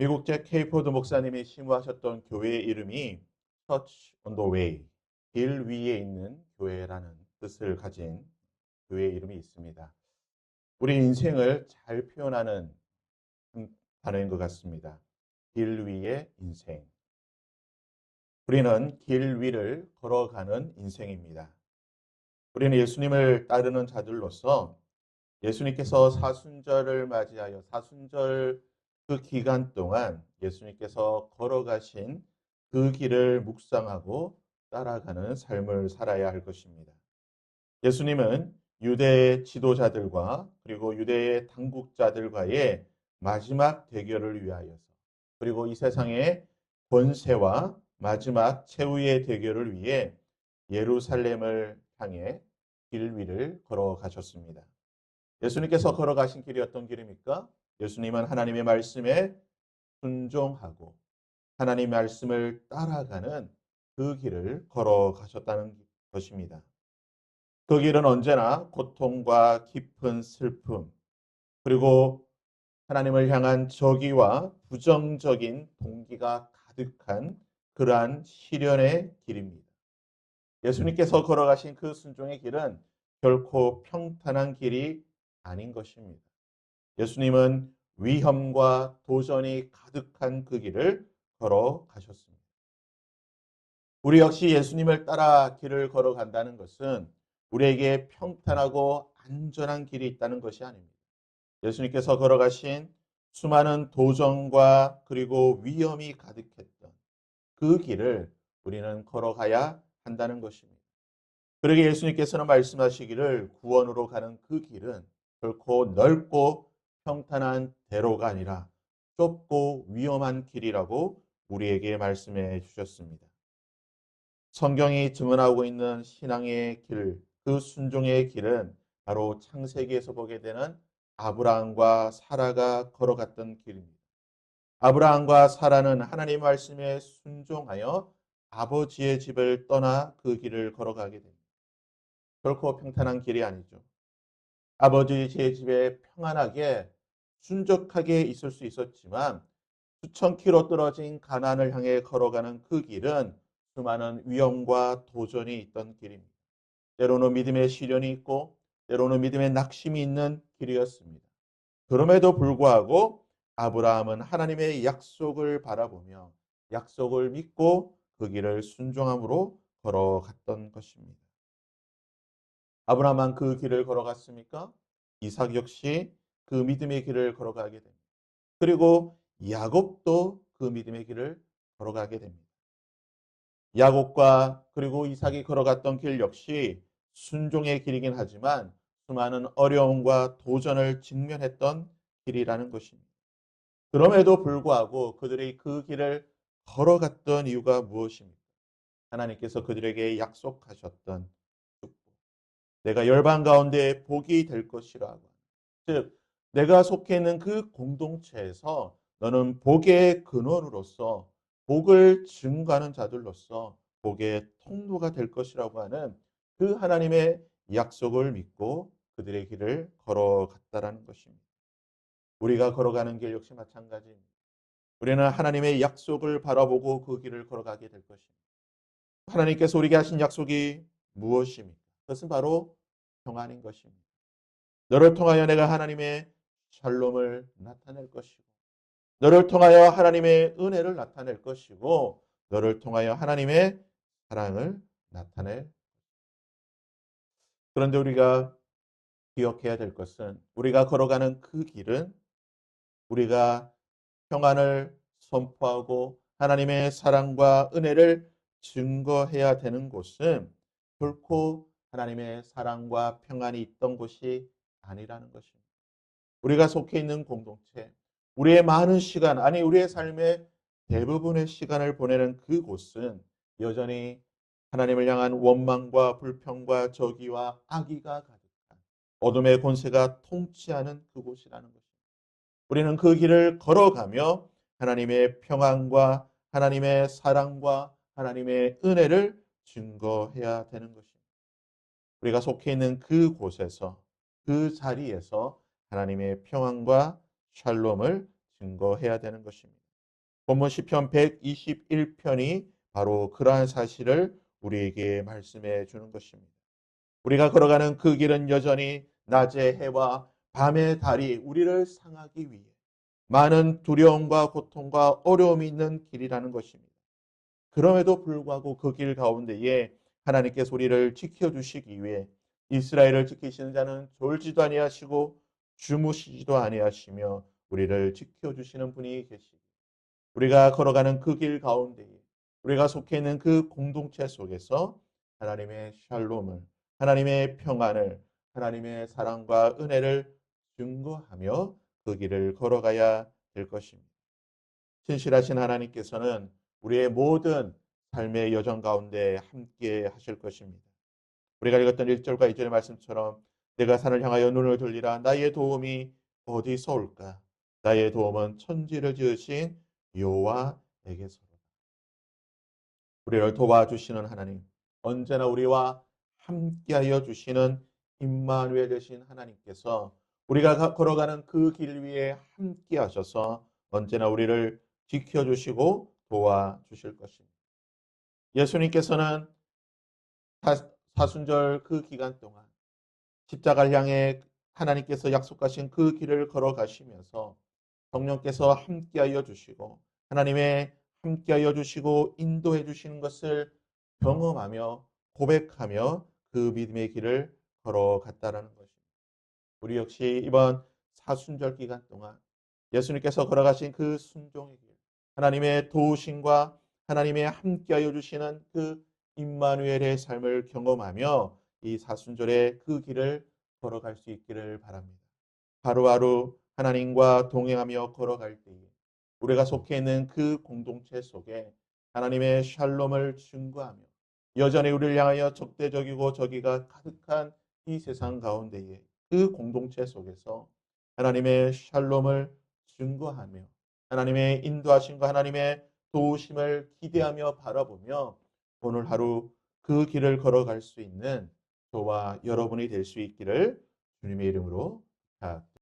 미국제 케이포드 목사님이 심우하셨던 교회의 이름이 Church on the Way, 길 위에 있는 교회라는 뜻을 가진 교회의 이름이 있습니다. 우리 인생을 잘 표현하는 단어인 것 같습니다. 길 위의 인생. 우리는 길 위를 걸어가는 인생입니다. 우리는 예수님을 따르는 자들로서 예수님께서 사순절을 맞이하여 사순절 그 기간 동안 예수님께서 걸어가신 그 길을 묵상하고 따라가는 삶을 살아야 할 것입니다. 예수님은 유대의 지도자들과 그리고 유대의 당국자들과의 마지막 대결을 위하여서 그리고 이 세상의 권세와 마지막 최후의 대결을 위해 예루살렘을 향해 길 위를 걸어가셨습니다. 예수님께서 걸어가신 길이 어떤 길입니까? 예수님은 하나님의 말씀에 순종하고 하나님의 말씀을 따라가는 그 길을 걸어가셨다는 것입니다. 그 길은 언제나 고통과 깊은 슬픔, 그리고 하나님을 향한 저기와 부정적인 동기가 가득한 그러한 시련의 길입니다. 예수님께서 걸어가신 그 순종의 길은 결코 평탄한 길이 아닌 것입니다. 예수님은 위험과 도전이 가득한 그 길을 걸어가셨습니다. 우리 역시 예수님을 따라 길을 걸어간다는 것은 우리에게 평탄하고 안전한 길이 있다는 것이 아닙니다. 예수님께서 걸어가신 수많은 도전과 그리고 위험이 가득했던 그 길을 우리는 걸어가야 한다는 것입니다. 그러게 예수님께서는 말씀하시기를 구원으로 가는 그 길은 결코 넓고 평탄한 대로가 아니라 좁고 위험한 길이라고 우리에게 말씀해 주셨습니다. 성경이 증언하고 있는 신앙의 길, 그 순종의 길은 바로 창세기에서 보게 되는 아브라함과 사라가 걸어갔던 길입니다. 아브라함과 사라는 하나님 말씀에 순종하여 아버지의 집을 떠나 그 길을 걸어가게 됩니다. 결코 평탄한 길이 아니죠. 아버지의 집에 평안하게 순적하게 있을 수 있었지만 수천 킬로 떨어진 가난을 향해 걸어가는 그 길은 수많은 위험과 도전이 있던 길입니다. 때로는 믿음의 시련이 있고 때로는 믿음의 낙심이 있는 길이었습니다. 그럼에도 불구하고 아브라함은 하나님의 약속을 바라보며 약속을 믿고 그 길을 순종함으로 걸어갔던 것입니다. 아브라함은 그 길을 걸어갔습니까? 이삭 역시 그 믿음의 길을 걸어가게 됩니다. 그리고 야곱도 그 믿음의 길을 걸어가게 됩니다. 야곱과 그리고 이삭이 걸어갔던 길 역시 순종의 길이긴 하지만 수많은 어려움과 도전을 직면했던 길이라는 것입니다. 그럼에도 불구하고 그들이 그 길을 걸어갔던 이유가 무엇입니까? 하나님께서 그들에게 약속하셨던 축복. 내가 열방 가운데 복이 될 것이라고. 즉, 내가 속해 있는 그 공동체에서 너는 복의 근원으로서 복을 증가하는 자들로서 복의 통로가 될 것이라고 하는 그 하나님의 약속을 믿고 그들의 길을 걸어갔다라는 것입니다. 우리가 걸어가는 길 역시 마찬가지입니다. 우리는 하나님의 약속을 바라보고 그 길을 걸어가게 될 것입니다. 하나님께서 우리에게 하신 약속이 무엇입니까? 그것은 바로 평안인 것입니다. 너를 통하여 내가 하나님의 샬롬을 나타낼 것이고 너를 통하여 하나님의 은혜를 나타낼 것이고 너를 통하여 하나님의 사랑을 나타낼 그런데 우리가 기억해야 될 것은 우리가 걸어가는 그 길은 우리가 평안을 선포하고 하나님의 사랑과 은혜를 증거해야 되는 곳은 결코 하나님의 사랑과 평안이 있던 곳이 아니라는 것입니다. 우리가 속해 있는 공동체, 우리의 많은 시간, 아니 우리의 삶의 대부분의 시간을 보내는 그곳은 여전히 하나님을 향한 원망과 불평과 저기와 악의가 가득한 어둠의 권세가 통치하는 그곳이라는 것입니다. 우리는 그 길을 걸어가며 하나님의 평안과 하나님의 사랑과 하나님의 은혜를 증거해야 되는 것입니다. 우리가 속해 있는 그 곳에서 그 자리에서 하나님의 평안과 샬롬을 증거해야 되는 것입니다. 본문 시편 121편이 바로 그러한 사실을 우리에게 말씀해 주는 것입니다. 우리가 걸어가는 그 길은 여전히 낮의 해와 밤의 달이 우리를 상하기 위해 많은 두려움과 고통과 어려움이 있는 길이라는 것입니다. 그럼에도 불구하고 그 길 가운데에 하나님께서 우리를 지켜주시기 위해 이스라엘을 지키시는 자는 졸지도 아니하시고 주무시지도 아니하시며 우리를 지켜주시는 분이 계시기 우리가 걸어가는 그 길 가운데에 우리가 속해 있는 그 공동체 속에서 하나님의 샬롬을 하나님의 평안을 하나님의 사랑과 은혜를 증거하며 그 길을 걸어가야 될 것입니다. 신실하신 하나님께서는 우리의 모든 삶의 여정 가운데 함께 하실 것입니다. 우리가 읽었던 1절과 2절의 말씀처럼 내가 산을 향하여 눈을 돌리라 나의 도움이 어디서 올까? 나의 도움은 천지를 지으신 여호와에게서로다. 우리를 도와주시는 하나님, 언제나 우리와 함께하여 주시는 임마누엘 되신 하나님께서 우리가 걸어가는 그 길 위에 함께하셔서 언제나 우리를 지켜주시고 도와주실 것입니다. 예수님께서는 사순절 그 기간 동안 십자가를 향해 하나님께서 약속하신 그 길을 걸어가시면서 성령께서 함께하여 주시고 하나님의 함께하여 주시고 인도해 주시는 것을 경험하며 고백하며 그 믿음의 길을 걸어갔다라는 것입니다. 우리 역시 이번 사순절 기간 동안 예수님께서 걸어가신 그 순종의 길, 하나님의 도우심과 하나님의 함께하여 주시는 그 임마누엘의 삶을 경험하며 이 사순절의 그 길을 걸어갈 수 있기를 바랍니다. 하루하루 하나님과 동행하며 걸어갈 때에 우리가 속해 있는 그 공동체 속에 하나님의 샬롬을 증거하며 여전히 우리를 향하여 적대적이고 저기가 가득한 이 세상 가운데에 그 공동체 속에서 하나님의 샬롬을 증거하며 하나님의 인도하심과 하나님의 도우심을 기대하며 바라보며 오늘 하루 그 길을 걸어갈 수 있는 저와 여러분이 될 수 있기를 주님의 이름으로 부탁드립니다.